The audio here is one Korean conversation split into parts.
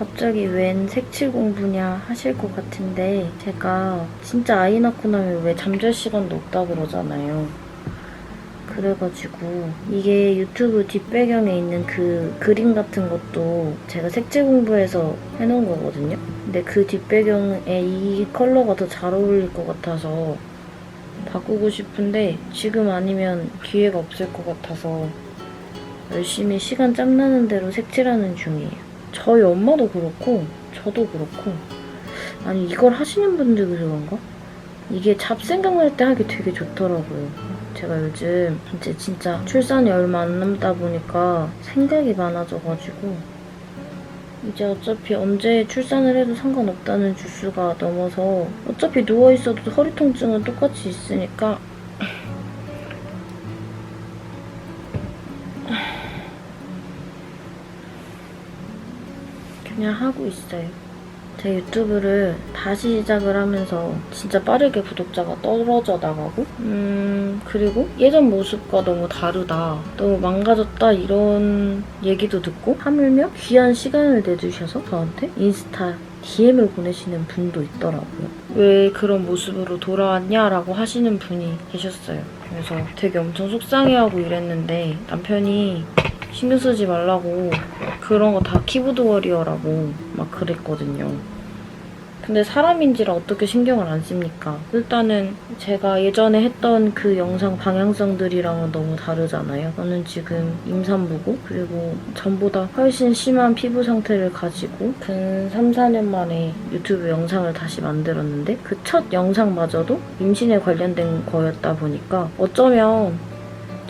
갑자기 웬 색칠 공부냐 하실 것 같은데 제가 진짜 아이 낳고 나면 왜 잠잘 시간도 없다 그러잖아요. 그래가지고 이게 유튜브 뒷배경에 있는 그 그림 같은 것도 제가 색칠 공부해서 해놓은 거거든요. 근데 그 뒷배경에 이 컬러가 더 잘 어울릴 것 같아서 바꾸고 싶은데 지금 아니면 기회가 없을 것 같아서 열심히 시간 짬나는 대로 색칠하는 중이에요. 저희 엄마도 그렇고 저도 그렇고 아니 이걸 하시는 분들도 그런가? 이게 잡생각날 때 하기 되게 좋더라고요. 제가 요즘 이제 진짜 출산이 얼마 안 남다 보니까 생각이 많아져가지고 이제 어차피 언제 출산을 해도 상관없다는 주수가 넘어서 어차피 누워있어도 허리 통증은 똑같이 있으니까 그냥 하고 있어요. 제 유튜브를 다시 시작을 하면서 진짜 빠르게 구독자가 떨어져 나가고 음 그리고 예전 모습과 너무 다르다 너무 망가졌다 이런 얘기도 듣고 하물며 귀한 시간을 내주셔서 저한테 인스타 DM을 보내시는 분도 있더라고요 왜 그런 모습으로 돌아왔냐라고 하시는 분이 계셨어요 그래서 되게 엄청 속상해하고 이랬는데 남편이 신경 쓰지 말라고 그런 거 다 키보드 워리어라고 막 그랬거든요. 근데 사람인지라 어떻게 신경을 안 씁니까? 일단은 제가 예전에 했던 그 영상 방향성들이랑은 너무 다르잖아요. 저는 지금 임산부고 그리고 전보다 훨씬 심한 피부 상태를 가지고 근 3, 4년 만에 유튜브 영상을 다시 만들었는데 그 첫 영상마저도 임신에 관련된 거였다 보니까 어쩌면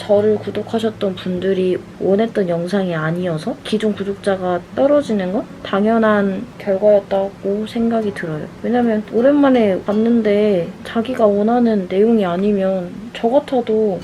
저를 구독하셨던 분들이 원했던 영상이 아니어서 기존 구독자가 떨어지는 건 당연한 결과였다고 생각이 들어요. 왜냐면 오랜만에 봤는데 자기가 원하는 내용이 아니면 저 같아도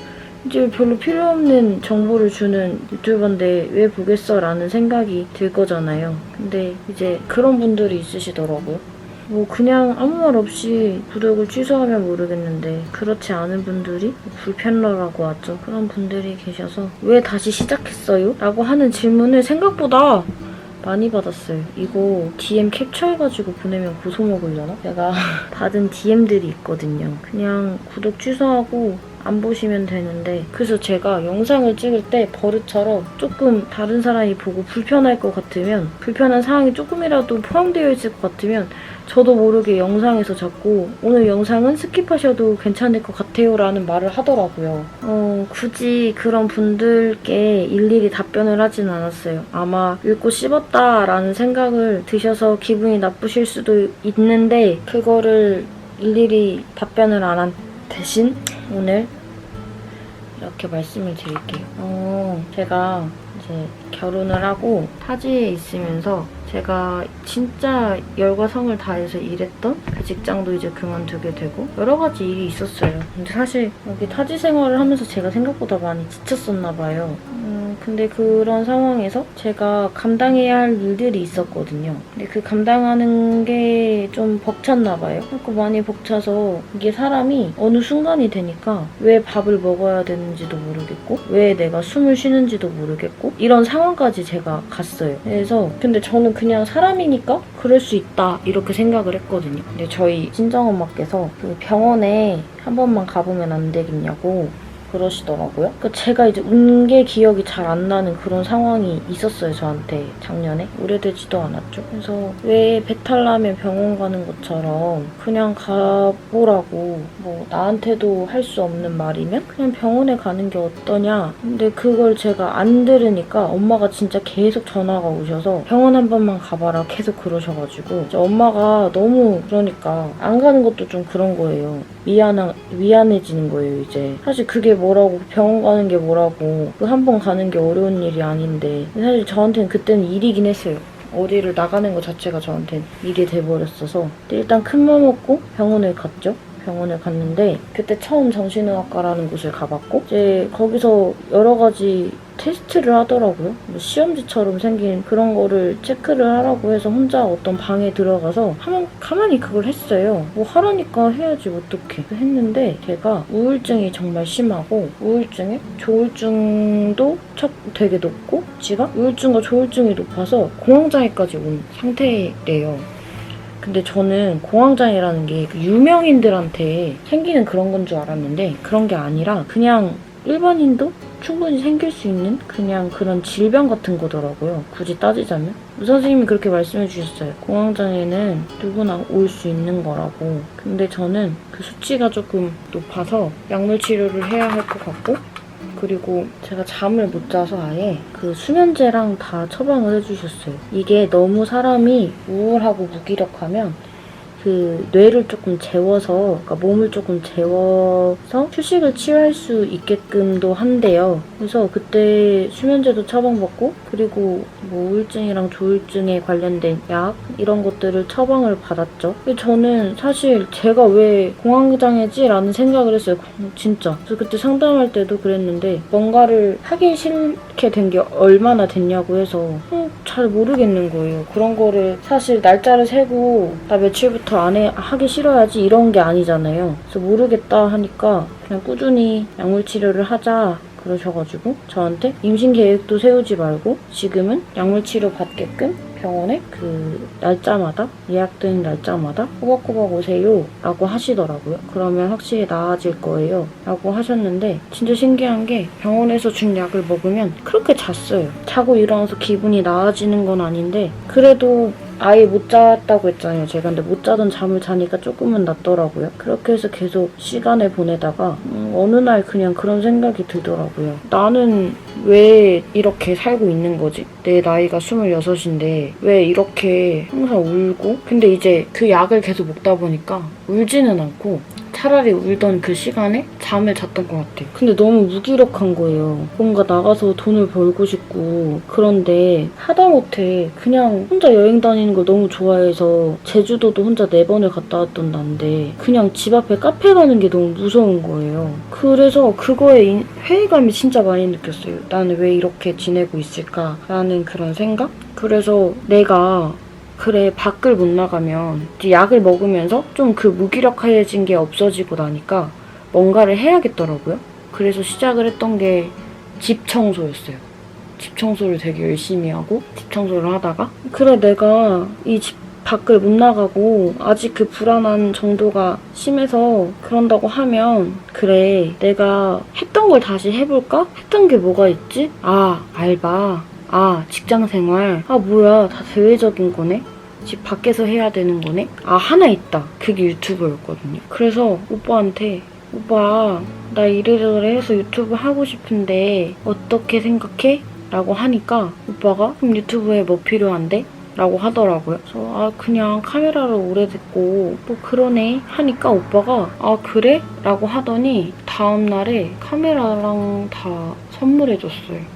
이제 별로 필요 없는 정보를 주는 유튜버인데 왜 보겠어? 라는 생각이 들 거잖아요. 근데 이제 그런 분들이 있으시더라고요. 뭐 그냥 아무 말 없이 구독을 취소하면 모르겠는데 그렇지 않은 분들이 불편러라고 하죠. 그런 분들이 계셔서 왜 다시 시작했어요? 라고 하는 질문을 생각보다 많이 받았어요. 이거 DM 캡처해가지고 보내면 고소 먹으려나? 제가 받은 DM들이 있거든요. 그냥 구독 취소하고 안 보시면 되는데 그래서 제가 영상을 찍을 때 버릇처럼 조금 다른 사람이 보고 불편할 것 같으면 불편한 상황이 조금이라도 포함되어 있을 것 같으면 저도 모르게 영상에서 자꾸 오늘 영상은 스킵하셔도 괜찮을 것 같아요 라는 말을 하더라고요. 어, 굳이 그런 분들께 일일이 답변을 하진 않았어요. 아마 읽고 씹었다 라는 생각을 드셔서 기분이 나쁘실 수도 있는데 그거를 일일이 답변을 안 한 대신 오늘 이렇게 말씀을 드릴게요. 어, 제가 이제 결혼을 하고 타지에 있으면서 제가 진짜 열과 성을 다해서 일했던 그 직장도 이제 그만두게 되고 여러 가지 일이 있었어요. 근데 사실 여기 타지 생활을 하면서 제가 생각보다 많이 지쳤었나 봐요. 음, 근데 그런 상황에서 제가 감당해야 할 일들이 있었거든요. 근데 그 감당하는 게 좀 벅찼나 봐요. 그래서 많이 벅차서 이게 사람이 어느 순간이 되니까 왜 밥을 먹어야 되는지도 모르겠고 왜 내가 숨을 쉬는지도 모르겠고 이런 상황까지 제가 갔어요. 그래서 근데 저는 그냥 사람이니까 그럴 수 있다 이렇게 생각을 했거든요. 근데 저희 친정엄마께서 그 병원에 한 번만 가보면 안 되겠냐고 그러시더라고요. 그 제가 이제 운 게 기억이 잘 안 나는 그런 상황이 있었어요, 저한테 작년에. 오래되지도 않았죠. 그래서 왜 배탈 나면 병원 가는 것처럼 그냥 가보라고 뭐 나한테도 할 수 없는 말이면 그냥 병원에 가는 게 어떠냐. 근데 그걸 제가 안 들으니까 엄마가 진짜 계속 전화가 오셔서 병원 한 번만 가봐라 계속 그러셔가지고 엄마가 너무 그러니까 안 가는 것도 좀 그런 거예요. 미안하, 미안해지는 거예요, 이제. 사실 그게 뭐라고, 병원 가는 게 뭐라고, 그 한 번 가는 게 어려운 일이 아닌데. 사실 저한테는 그때는 일이긴 했어요. 어디를 나가는 것 자체가 저한테는 일이 돼버렸어서. 일단 큰맘 먹고 병원을 갔죠. 병원을 갔는데 그때 처음 정신의학과라는 곳을 가봤고 이제 거기서 여러 가지 테스트를 하더라고요. 뭐 시험지처럼 생긴 그런 거를 체크를 하라고 해서 혼자 어떤 방에 들어가서 하면 가만히 그걸 했어요. 뭐 하라니까 해야지 어떡해. 했는데 제가 우울증이 정말 심하고 우울증에 조울증도 척 되게 높고 지가 우울증과 조울증이 높아서 공황장애까지 온 상태래요. 근데 저는 공황장애라는 게그 유명인들한테 생기는 그런 건 줄 알았는데 그런 게 아니라 그냥 일반인도 충분히 생길 수 있는 그냥 그런 질병 같은 거더라고요. 굳이 따지자면. 선생님이 그렇게 말씀해 주셨어요. 공황장애는 누구나 올 수 있는 거라고. 근데 저는 그 수치가 조금 높아서 약물 치료를 해야 할 것 같고 그리고 제가 잠을 못 자서 아예 그 수면제랑 다 처방을 해주셨어요. 이게 너무 사람이 우울하고 무기력하면 그 뇌를 조금 재워서 그러니까 몸을 조금 재워서 휴식을 취할 수 있게끔도 한대요. 그래서 그때 수면제도 처방받고 그리고 뭐 우울증이랑 조울증에 관련된 약 이런 것들을 처방을 받았죠. 저는 사실 제가 왜 공황장애지라는 생각을 했어요. 진짜. 그래서 그때 상담할 때도 그랬는데 뭔가를 하기 싫게 된 게 얼마나 됐냐고 해서 어, 잘 모르겠는 거예요. 그런 거를 사실 날짜를 세고 나 며칠부터 안 해, 하기 싫어야지 이런 게 아니잖아요. 그래서 모르겠다 하니까 그냥 꾸준히 약물 치료를 하자. 그러셔가지고 저한테 임신 계획도 세우지 말고 지금은 약물 치료 받게끔 병원에 그 날짜마다 예약된 날짜마다 꼬박꼬박 오세요 라고 하시더라고요. 그러면 확실히 나아질 거예요 라고 하셨는데 진짜 신기한 게 병원에서 준 약을 먹으면 그렇게 잤어요. 자고 일어나서 기분이 나아지는 건 아닌데 그래도 아예 못 잤다고 했잖아요. 제가 근데 못 자던 잠을 자니까 조금은 낫더라고요. 그렇게 해서 계속 시간을 보내다가 음, 어느 날 그냥 그런 생각이 들더라고요. 나는 왜 이렇게 살고 있는 거지? 내 나이가 26인데 왜 이렇게 항상 울고? 근데 이제 그 약을 계속 먹다 보니까 울지는 않고 차라리 울던 그 시간에 잠을 잤던 것 같아요. 근데 너무 무기력한 거예요. 뭔가 나가서 돈을 벌고 싶고 그런데 하다못해 그냥 혼자 여행 다니는 걸 너무 좋아해서 제주도도 혼자 네 번을 갔다 왔던 난데 그냥 집 앞에 카페 가는 게 너무 무서운 거예요. 그래서 그거에 인- 회의감이 진짜 많이 느꼈어요. 나는 왜 이렇게 지내고 있을까라는 그런 생각? 그래서 내가 그래 밖을 못 나가면 약을 먹으면서 좀 그 무기력해진 게 없어지고 나니까 뭔가를 해야겠더라고요. 그래서 시작을 했던 게 집 청소였어요. 집 청소를 되게 열심히 하고 집 청소를 하다가 그래 내가 이 집 밖을 못 나가고 아직 그 불안한 정도가 심해서 그런다고 하면 그래 내가 했던 걸 다시 해볼까? 했던 게 뭐가 있지? 아 알바 아 직장 생활 아 뭐야 다 대외적인 거네 집 밖에서 해야 되는 거네 아 하나 있다 그게 유튜브였거든요 그래서 오빠한테 오빠 나 이래저래 해서 유튜브 하고 싶은데 어떻게 생각해? 라고 하니까 오빠가 그럼 유튜브에 뭐 필요한데? 라고 하더라고요. 그래서 아 그냥 카메라를 오래됐고 뭐 그러네 하니까 오빠가 아 그래? 라고 하더니 다음 날에 카메라랑 다 선물해줬어요.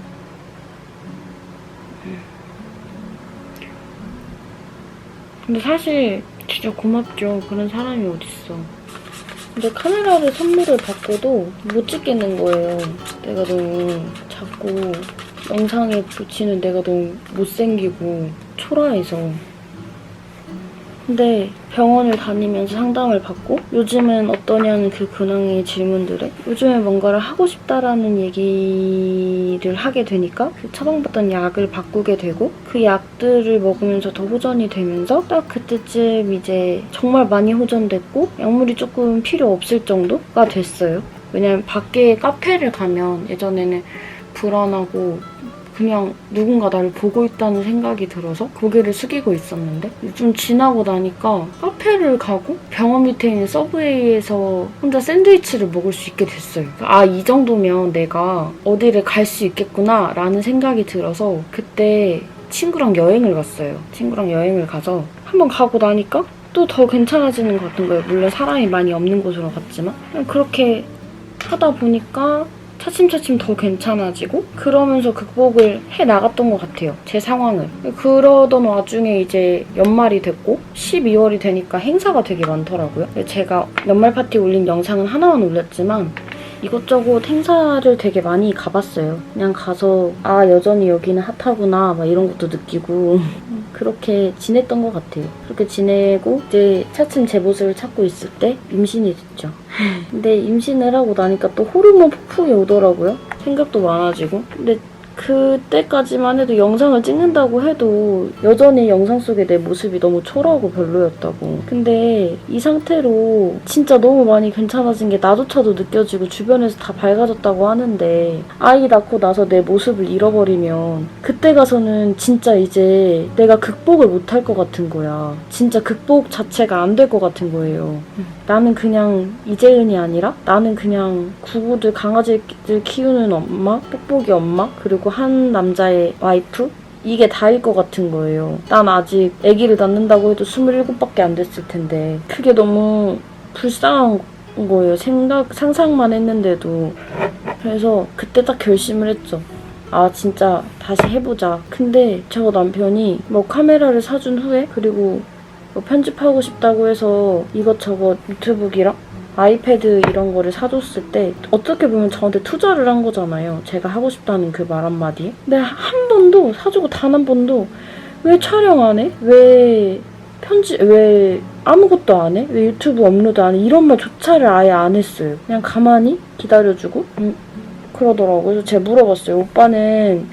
근데 사실 진짜 고맙죠. 그런 사람이 어딨어. 근데 카메라를 선물을 받고도 못 찍겠는 거예요. 내가 너무 자꾸 영상에 붙이는 내가 너무 못생기고 초라해서. 근데 병원을 다니면서 상담을 받고 요즘은 어떠냐는 그 근황의 질문들에 요즘에 뭔가를 하고 싶다라는 얘기를 하게 되니까 그 처방받던 약을 바꾸게 되고 그 약들을 먹으면서 더 호전이 되면서 딱 그때쯤 이제 정말 많이 호전됐고 약물이 조금 필요 없을 정도가 됐어요. 왜냐면 밖에 카페를 가면 예전에는 불안하고 그냥 누군가 나를 보고 있다는 생각이 들어서 고개를 숙이고 있었는데 좀 지나고 나니까 카페를 가고 병원 밑에 있는 서브웨이에서 혼자 샌드위치를 먹을 수 있게 됐어요. 아, 이 정도면 내가 어디를 갈 수 있겠구나 라는 생각이 들어서 그때 친구랑 여행을 갔어요. 친구랑 여행을 가서 한번 가고 나니까 또 더 괜찮아지는 것 같은 거예요. 물론 사람이 많이 없는 곳으로 갔지만 그렇게 하다 보니까 차츰차츰 더 괜찮아지고 그러면서 극복을 해 나갔던 것 같아요. 제 상황을. 그러던 와중에 이제 연말이 됐고 12월이 되니까 행사가 되게 많더라고요. 제가 연말 파티 올린 영상은 하나만 올렸지만 이것저것 행사를 되게 많이 가봤어요. 그냥 가서 아 여전히 여기는 핫하구나 막 이런 것도 느끼고 그렇게 지냈던 것 같아요. 그렇게 지내고 이제 차츰 제 모습을 찾고 있을 때 임신이 됐죠. 근데 임신을 하고 나니까 또 호르몬 폭풍이 오더라고요. 생각도 많아지고. 근데 그때까지만 해도 영상을 찍는다고 해도 여전히 영상 속에 내 모습이 너무 초라하고 별로였다고. 근데 이 상태로 진짜 너무 많이 괜찮아진 게 나조차도 느껴지고 주변에서 다 밝아졌다고 하는데 아이 낳고 나서 내 모습을 잃어버리면 그때 가서는 진짜 이제 내가 극복을 못할 것 같은 거야. 진짜 극복 자체가 안 될 것 같은 거예요. 나는 그냥 이재은이 아니라 나는 그냥 구구들 강아지들 키우는 엄마, 뽁뽁이 엄마, 그리고 한 남자의 와이프? 이게 다일 것 같은 거예요. 난 아직 아기를 낳는다고 해도 27밖에 안 됐을 텐데 그게 너무 불쌍한 거예요. 생각, 상상만 했는데도. 그래서 그때 딱 결심을 했죠. 아 진짜 다시 해보자. 근데 저 남편이 뭐 카메라를 사준 후에 그리고 뭐 편집하고 싶다고 해서 이것저것 노트북이랑 아이패드 이런 거를 사줬을 때 어떻게 보면 저한테 투자를 한 거잖아요. 제가 하고 싶다는 그 말 한마디에. 근데 한 번도 사주고 단 한 번도 왜 촬영 안 해? 왜 편집 왜 아무것도 안 해? 왜 유튜브 업로드 안 해? 이런 말 조차를 아예 안 했어요. 그냥 가만히 기다려주고 음, 그러더라고요. 그래서 제가 물어봤어요. 오빠는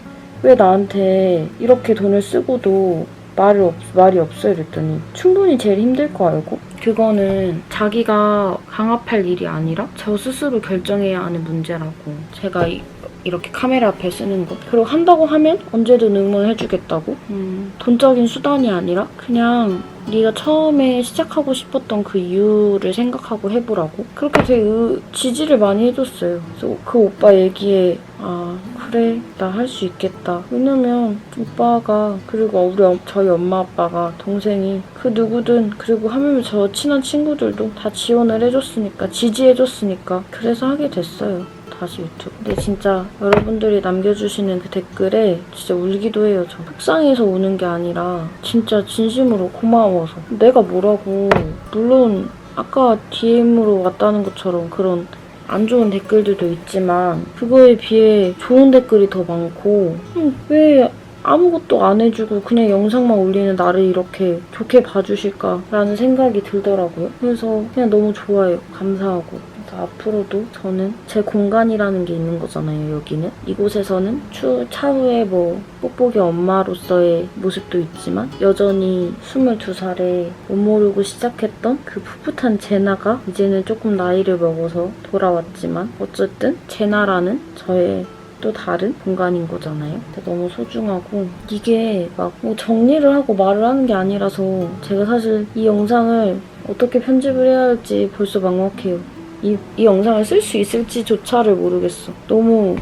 왜 나한테 이렇게 돈을 쓰고도 말이, 없, 말이 없어요 이랬더니 충분히 제일 힘들 거 알고 그거는 자기가 강압할 일이 아니라 저 스스로 결정해야 하는 문제라고. 제가 이, 이렇게 카메라 앞에 쓰는 거. 그리고 한다고 하면 언제든 응원해주겠다고? 음, 돈적인 수단이 아니라 그냥 네가 처음에 시작하고 싶었던 그 이유를 생각하고 해보라고? 그렇게 되게 의- 지지를 많이 해줬어요. 그래서 그 오빠 얘기에 아 그래 나 할 수 있겠다. 왜냐면 오빠가 그리고 우리 엄- 저희 엄마 아빠가 동생이 그 누구든 그리고 하물며 저 친한 친구들도 다 지원을 해줬으니까 지지해줬으니까 그래서 하게 됐어요 다시 유튜브 근데 진짜 여러분들이 남겨주시는 그 댓글에 진짜 울기도 해요 저 속상해서 우는 게 아니라 진짜 진심으로 고마워서 내가 뭐라고 물론 아까 DM으로 왔다는 것처럼 그런 안 좋은 댓글들도 있지만 그거에 비해 좋은 댓글이 더 많고 음, 왜 아무것도 안 해주고 그냥 영상만 올리는 나를 이렇게 좋게 봐주실까라는 생각이 들더라고요. 그래서 그냥 너무 좋아요. 감사하고. 앞으로도 저는 제 공간이라는 게 있는 거잖아요, 여기는. 이곳에서는 추, 차후에 뭐 뽁뽁이 엄마로서의 모습도 있지만 여전히 22살에 못 모르고 시작했던 그 풋풋한 제나가 이제는 조금 나이를 먹어서 돌아왔지만 어쨌든 제나라는 저의 또 다른 공간인 거잖아요. 너무 소중하고 이게 막 뭐 정리를 하고 말을 하는 게 아니라서 제가 사실 이 영상을 어떻게 편집을 해야 할지 벌써 막막해요. 이, 이 영상을 쓸 수 있을지조차를 모르겠어. 너무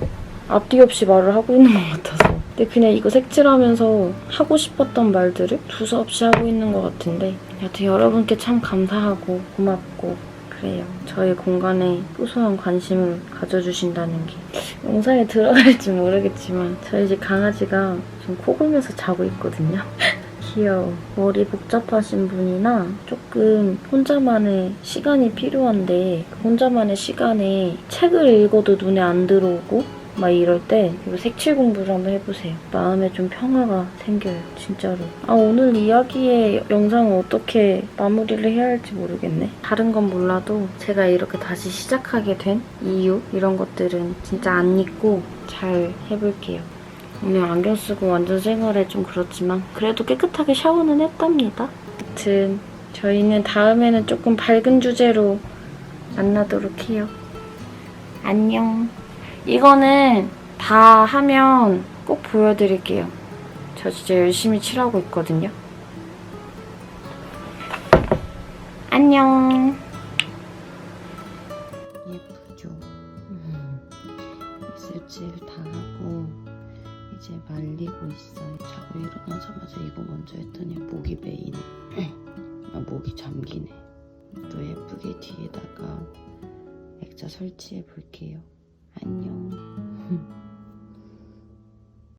앞뒤 없이 말을 하고 있는 것 같아서. 근데 그냥 이거 색칠하면서 하고 싶었던 말들을 두서없이 하고 있는 것 같은데 여튼 여러분께 참 감사하고 고맙고 그래요. 저의 공간에 소소한 관심을 가져주신다는 게 영상에 들어갈지 모르겠지만 저희 집 강아지가 지금 코 골면서 자고 있거든요. 귀여워. 머리 복잡하신 분이나 조금 혼자만의 시간이 필요한데 그 혼자만의 시간에 책을 읽어도 눈에 안 들어오고 막 이럴 때 이거 색칠 공부를 한번 해보세요. 마음에 좀 평화가 생겨요. 진짜로. 아 오늘 이야기의 영상을 어떻게 마무리를 해야 할지 모르겠네. 다른 건 몰라도 제가 이렇게 다시 시작하게 된 이유 이런 것들은 진짜 안 잊고 잘 해볼게요. 오늘 안경 쓰고 완전 생활에 좀 그렇지만 그래도 깨끗하게 샤워는 했답니다. 아무튼 저희는 다음에는 조금 밝은 주제로 만나도록 해요. 안녕. 이거는 다 하면 꼭 보여드릴게요. 저 진짜 열심히 칠하고 있거든요. 안녕. 말리고 있어요. 자고 일어나자마자 이거 먼저 했더니 목이 메이네. 아, 목이 잠기네. 또 예쁘게 뒤에다가 액자 설치해 볼게요. 안녕.